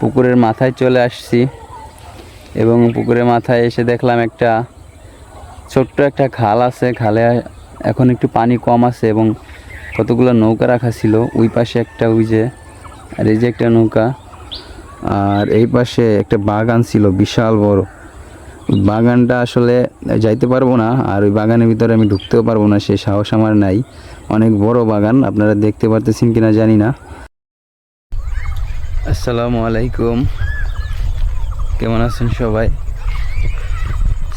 পুকুরের মাথায় চলে আসছি এবং পুকুরের মাথায় এসে দেখলাম একটা ছোট্ট একটা খাল আছে। খালে এখন একটু পানি কম আছে এবং কতগুলো নৌকা রাখা ছিল। ওই পাশে একটা ওই যে, আর এই যে একটা নৌকা, আর এই পাশে একটা বাগান ছিল, বিশাল বড়। বাগানটা আসলে যাইতে পারব না, আর ওই বাগানের ভিতরে আমি ঢুকতেও পারব না, সে সাহস আমার নাই। অনেক বড় বাগান, আপনারা দেখতে পারতেছেন কিনা জানি না। আসসালামু আলাইকুম। কেমন আছেন সবাই?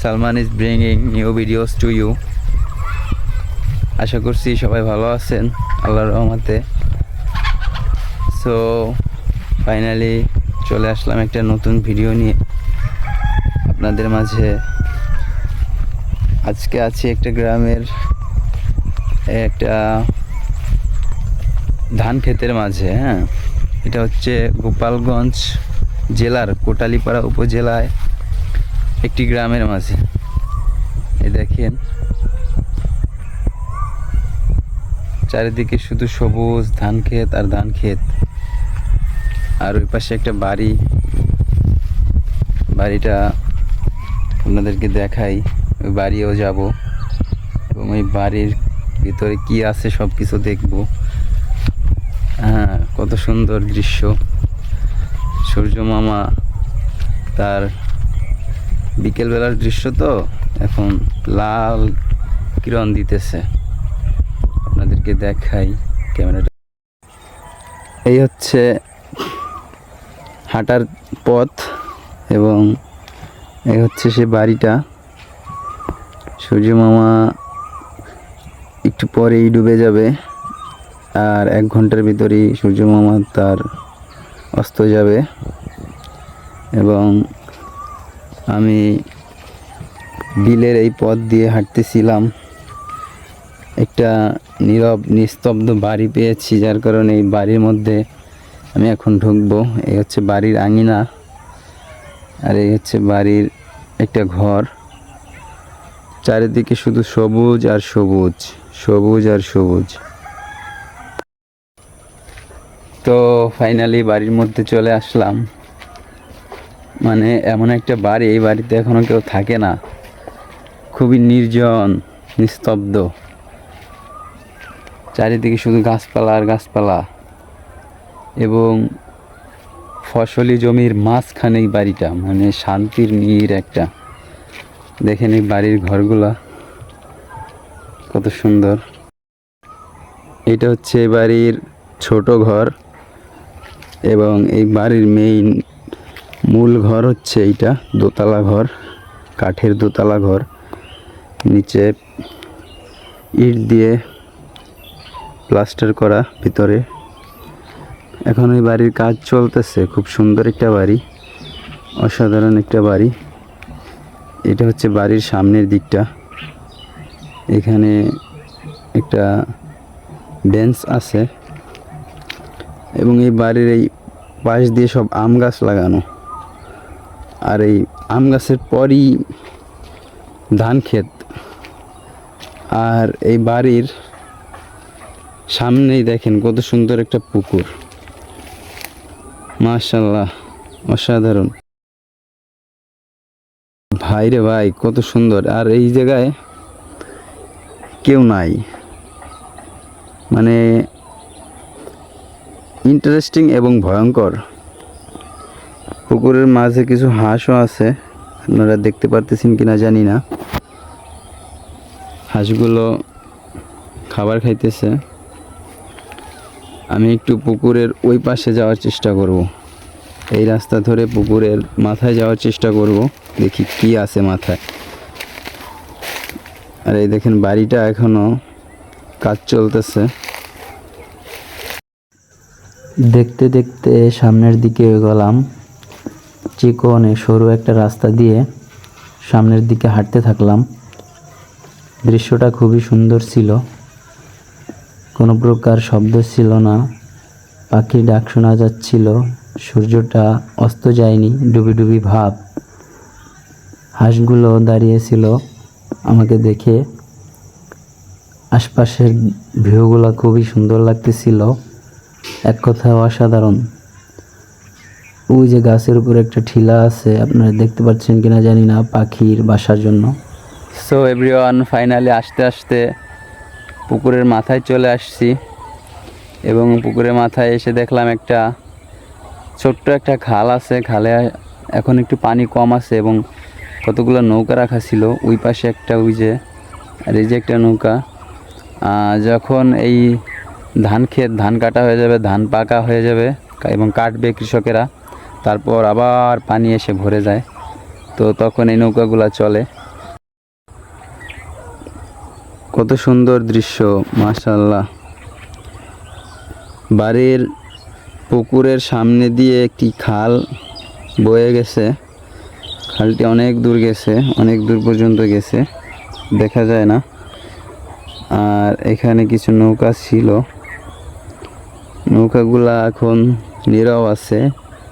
Salman is bringing new videos to you আশা করছি সবাই ভালো আছেন, আল্লাহর রহমতে। সো ফাইনালি চলে আসলাম একটা নতুন ভিডিও নিয়ে। আপনাদের মাঝে। আজকে আছি একটা গ্রামের একটা ধান ক্ষেতের মাঝে হ্যাঁ। এটা হচ্ছে গোপালগঞ্জ জেলার কোটালিপাড়া উপজেলায় একটি গ্রামের মাঝে। এ দেখেন। চারিদিকে শুধু সবুজ ধান ক্ষেত আর ধান ক্ষেত। আর ওই পাশে একটা বাড়ি। বাড়িটা আপনাদেরকে দেখাই। ওই বাড়িও যাব। এবং ওই বাড়ির ভিতরে কি আছে সব কিছু দেখব। হ্যাঁ কত সুন্দর দৃশ্য। সূর্য মামা তার বিকেলবেলার দৃশ্য তো, এখন লাল কিরণ দিতেছে। আপনাদেরকে দেখাই ক্যামেরাটা। এই হচ্ছে হাঁটার পথ এবং এই হচ্ছে সে বাড়িটা। সূর্য মামা একটু পরেই ডুবে যাবে। আর এক ঘণ্টার ভিতরেই সূর্য মামা তার অস্ত যাবে। এবং আমি বিলের এই পথ দিয়ে হাঁটতেছিলাম। একটা নীরব, নিস্তব্ধ বাড়ি পেয়েছি, যার কারণে এই বাড়ির মধ্যে আমি এখন ঢুকবো। এই হচ্ছে বাড়ির আঙিনা। আর এই হচ্ছে বাড়ির একটা ঘর। চারিদিকে শুধু সবুজ আর সবুজ সবুজ আর সবুজ। তো ফাইনালি বাড়ির মধ্যে চলে আসলাম। মানে এমন একটা বাড়ি, এই বাড়িতে এখনও কেউ থাকে না। খুবই নির্জন, নিস্তব্ধ। চারিদিকে শুধু গাছপালা আর গাছপালা। এবং ফসলি জমির মাঝখানে বাড়িটা মানে শান্তির নীর একটা। দেখেন এই বাড়ির ঘরগুলা, কত সুন্দর। এটা হচ্ছে এই বাড়ির ছোট ঘর। এবং এই বাড়ির মেইন মূল ঘর হচ্ছে এইটা, দোতলা ঘর, কাঠের দোতলা ঘর। নিচে ইট দিয়ে প্লাস্টার করা ভিতরে। এখন এই বাড়ির কাজ চলতেছে, খুব সুন্দর একটা বাড়ি, অসাধারণ একটা বাড়ি। এটা হচ্ছে বাড়ির সামনের দিকটা। এখানে একটা বেঞ্চ আছে। এবং এই বাড়ির এই পাশ দিয়ে সব আম গাছ লাগানো। আর এই আম গাছের পরই ধান ক্ষেত। আর এই বাড়ির সামনেই দেখেন কত সুন্দর একটা পুকুর। মাশাল্লাহ অসাধারণ। ভাই রে ভাই, কত সুন্দর। আর এই জায়গায় কেউ নাই। মানে ইন্টারেস্টিং এবং ভয়ঙ্কর। পুকুরের মাঝে কিছু হাঁসও আছে। আপনারা দেখতে পারতেছেন কিনা জানি না। হাঁসগুলো খাবার খাইতেছে। আমি একটু পুকুরের ওই পাশে যাওয়ার চেষ্টা করব। এই রাস্তা ধরে পুকুরের মাথায় যাওয়ার চেষ্টা করব। দেখি কি আছে মাথায়। আর এই দেখেন বাড়িটা এখনও কাজ চলতেছে। দেখতে দেখতে সামনের দিকে এগোলাম। চিকনে সরু একটা রাস্তা দিয়ে সামনের দিকে হাঁটতে থাকলাম। দৃশ্যটা খুবই সুন্দর ছিল। কোনো প্রকার শব্দ ছিল না। পাখির ডাক শোনা যাচ্ছিল। সূর্যটা অস্ত যায়নি, ডুবি ডুবি ভাব। হাঁসগুলো দাঁড়িয়েছিল আমাকে দেখে। আশপাশের ভিউগুলো খুবই সুন্দর লাগতেছিল। এক কথায় অসাধারণ। ওই যে গাছের উপর একটা ঠিলা আছে, আপনারা দেখতে পাচ্ছেন কিনা জানি না, পাখির বাসার জন্য। সো এভরিওয়ান ফাইনালি আস্তে আস্তে পুকুরের মাথায় চলে আসছি এবং পুকুরের মাথায় এসে দেখলাম একটা ছোট্ট একটা খাল আছে। খালে এখন একটু পানি কম আছে এবং কতগুলো নৌকা রাখা ছিল। ওই পাশে একটা ওই যে, আর এই যে একটা নৌকা যখন এই ধান ক্ষেত, ধান কাটা হয়ে যাবে, ধান পাকা হয়ে যাবে এবং কাটবে কৃষকেরা। তারপর আবার পানি এসে ভরে যায়। তো তখন এই নৌকাগুলো চলে। কত সুন্দর দৃশ্য মাশাল্লাহ বাড়ির পুকুরের সামনে দিয়ে একটি খাল বয়ে গেছে। খালটি অনেক দূর গেছে, অনেক দূর পর্যন্ত গেছে। দেখা যায় না। আর এখানে কিছু নৌকা ছিল। নৌকাগুলা এখন নীরব আছে।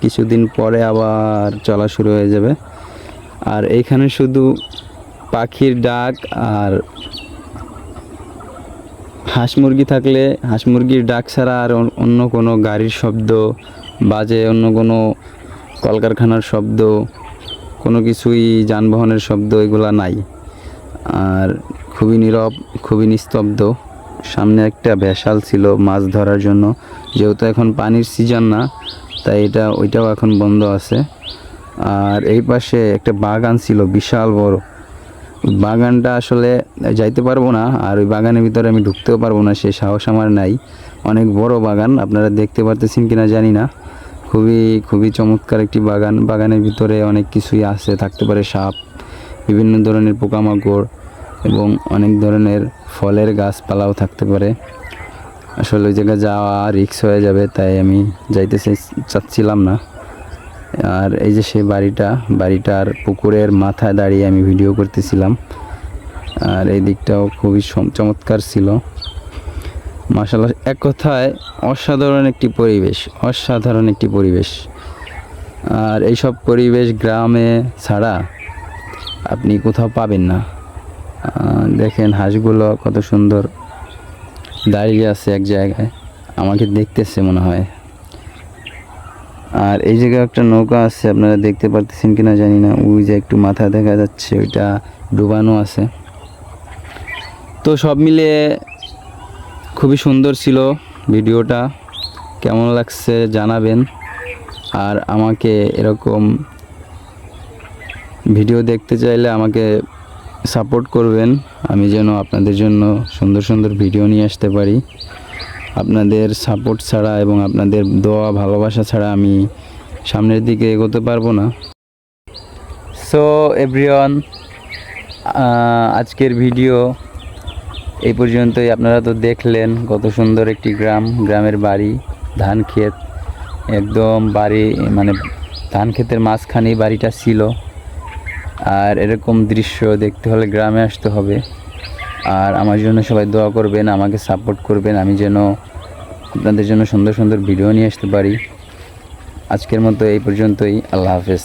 কিছুদিন পরে আবার চলা শুরু হয়ে যাবে। আর এইখানে শুধু পাখির ডাক আর হাঁস মুরগি থাকলে, হাঁস মুরগির ডাক ছাড়া আর অন্য কোনো গাড়ির শব্দ, বাজে অন্য কোনো কলকারখানার শব্দ, কোনো কিছুই যানবাহনের শব্দ এগুলা নাই। আর খুবই নীরব, খুবই নিস্তব্ধ। সামনে একটা ভেসাল ছিল মাছ ধরার জন্য। যেহেতু এখন পানির সিজন না, তাই এটা, ওইটাও এখন বন্ধ আছে। আর এই পাশে একটা বাগান ছিল, বিশাল বড়। বাগানটা আসলে যাইতে পারব না, আর ওই বাগানের ভিতরে আমি ঢুকতেও পারব না, সে সাহস আমার নাই। অনেক বড় বাগান, আপনারা দেখতে পারতেছেন কিনা জানি না। খুবই খুবই চমৎকার একটি বাগান। বাগানের ভিতরে অনেক কিছুই আছে, থাকতে পারে সাপ, বিভিন্ন ধরনের পোকামাকড়। এবং অনেক ধরনের ফলের গাছপালাও থাকতে পারে। আসলে ওই জায়গায় যাওয়া রিক্স হয়ে যাবে, তাই আমি যাইতে চাচ্ছিলাম না। আর এই যে সেই বাড়িটা, বাড়িটার পুকুরের মাথায় দাঁড়িয়ে আমি ভিডিও করতেছিলাম। আর এই দিকটাও খুবই চমৎকার ছিল। মাসাল্লাহ এক কথায় অসাধারণ একটি পরিবেশ, অসাধারণ একটি পরিবেশ। আর এইসব পরিবেশ গ্রামে ছাড়া আপনি কোথাও পাবেন না। দেখেন হাঁসগুলো কত সুন্দর দাঁড়িয়ে আছে এক জায়গায়। আমাকে দেখতেছে মনে হয়। আর এই জায়গায় একটা নৌকা আছে, আপনারা দেখতে পারতেছেন কিনা জানি না। ওই যে একটু মাথা দেখা যাচ্ছে, ওইটা ডুবানো আছে। তো সব মিলিয়ে খুবই সুন্দর ছিল ভিডিওটা। কেমন লাগছে জানাবেন। আর আমাকে এরকম ভিডিও দেখতে চাইলে আমাকে সাপোর্ট করবেন। আমি যেন আপনাদের জন্য সুন্দর সুন্দর ভিডিও নিয়ে আসতে পারি। আপনাদের সাপোর্ট ছাড়া এবং আপনাদের দোয়া, ভালোবাসা ছাড়া আমি সামনের দিকে এগোতে পারব না। সো এভরিওয়ান আজকের ভিডিও এই পর্যন্তই। আপনারা তো দেখলেন কত সুন্দর একটি গ্রাম, গ্রামের বাড়ি, ধান ক্ষেত। একদম বাড়ি মানে ধান ক্ষেতের মাঝখানেই বাড়িটা ছিল। আর এরকম দৃশ্য দেখতে হলে গ্রামে আসতে হবে। আর আমার জন্য সবাই দোয়া করবেন, আমাকে সাপোর্ট করবেন। আমি যেন আপনাদের জন্য সুন্দর সুন্দর ভিডিও নিয়ে আসতে পারি। আজকের মতো এই পর্যন্তই। আল্লাহ হাফেজ।